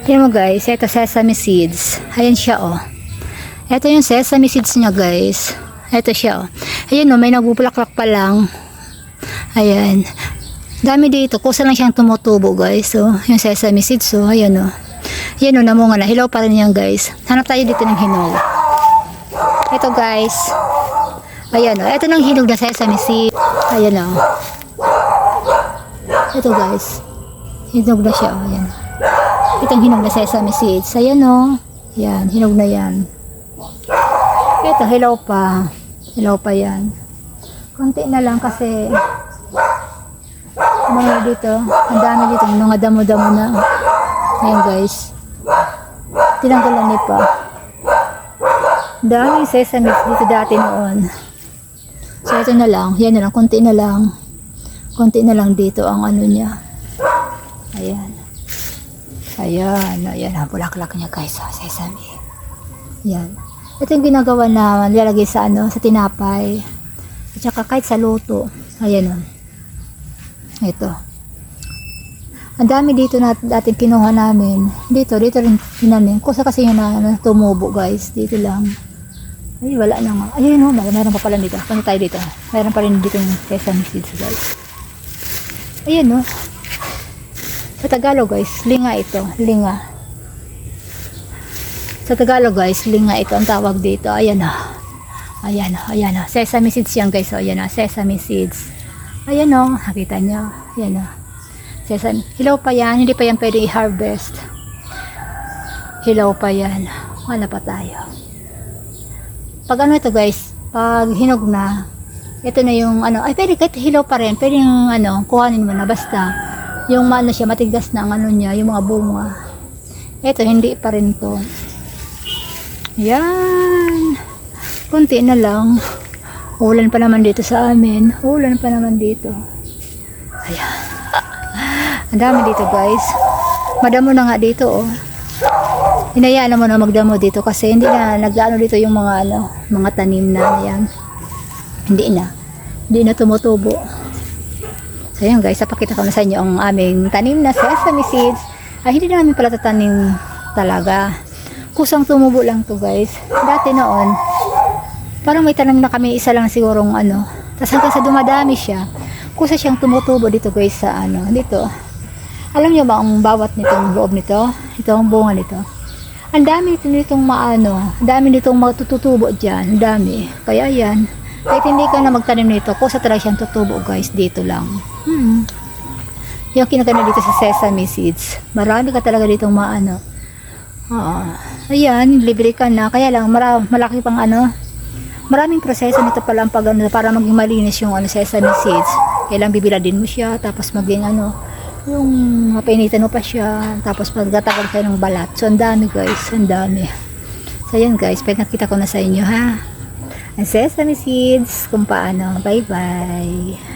Tingnan mo guys, ito sesame seeds. Ayan siya oh. Ito yung sesame seeds niya guys. Ito siya oh. Ayan oh, may nagbubulaklak pa lang. Ayan. Dami dito. Kusa lang siyang tumutubo guys. So, yung sesame seeds so, ayan oh. Ayan oh, namunga na. Hilaw pa rin yan guys. Hanap tayo dito ng hinog. Ito guys. Ayan oh. Ito ng hinog na sesame seeds. Ayan oh. Ito guys. Hinog na siya oh. Ayan. Itong hinog na sesame seeds. Ayan o. Yan, hinog na yan. Ito, hilaw pa. Hilaw pa yan. Konti na lang kasi mga dito, ang dami dito, mga damo-damo na. Ayan guys. Tinanggalan ni pa. Daming sesame dito dati noon. So ito na lang, yan na lang, konti na lang. Konti na lang dito ang ano niya. Ayan. Ayan, ayan ang bulaklak niya guys, oh, sesame. Yan. Ito yung ginagawa na nilalagay sa ano, sa tinapay. At saka kahit sa luto. Ayan o. Ito. Ang dami dito na dating kinuha namin. Dito, dito rin tinanim. Kusa kasi yun na, na tumubo guys. Dito lang. Ay, wala na nga. Ayun o, meron, meron pa pala dito. Punta tayo dito. Meron pa rin dito yung sesame seeds guys. Ayan o. Sa Tagalog guys, linga ito, linga. Sa Tagalog guys, linga ito ang tawag dito. Ayan na. Ayan na, ayan na. Sesame seeds yan guys. O, ayan na, sesame seeds. Ayan o, nakita nyo. Ayan na. Sesame. Hilaw pa yan, hindi pa yan pwede i-harvest. Hilaw pa yan. Wala pa tayo. Pag ano ito guys, pag hinog na, ito na yung ano, ay pwede kahit hilaw pa rin, pwede yung ano, kuhanin mo na basta yung ano siya, matigas na ang ano niya, yung mga bunga. Ito, hindi pa rin to. Yan. Kunti na lang. Ulan pa naman dito sa amin. Ulan pa naman dito. Ayan. Ang dami dito guys. Madamo na nga dito oh. Hinayaan mo na magdamo dito kasi hindi na nag-ano dito yung mga ano, mga tanim na yan. Hindi na. Hindi na tumutubo. So yun guys, napakita ko na sa inyo ang aming tanim na sesame seeds. Ay hindi namin pala tatanim talaga. Kusang tumubo lang to guys. Dati noon, parang may tanim na kami isa lang sigurong ano. Tapos hanggang sa dumadami siya, kusa siyang tumutubo dito guys sa ano, dito. Alam niyo ba ang bawat nitong loob nito? Ito ang bunga nito. Ang dami nito nitong maano, ang dami nitong matututubo dyan, ang dami. Kaya yan, kahit hindi ka na magtanim nito, kusa talaga siyang tutubo guys, dito lang. Hmm. Yung kinaganda dito sa sesame seeds. Marami ka talaga dito maano. Ah, ayan, libre ka na. Kaya lang, mara, malaki pang ano. Maraming proseso nito pala pag, ano, para maging malinis yung ano, sesame seeds. Kailang bibiladin mo siya, tapos maging ano, yung mapainitan mo pa siya, tapos pagtatagal kayo ng balat. So, ang dami guys, ang dami. So, ayan guys, pinakita ko na sa inyo ha. Sesame seeds, kung paano. Bye-bye.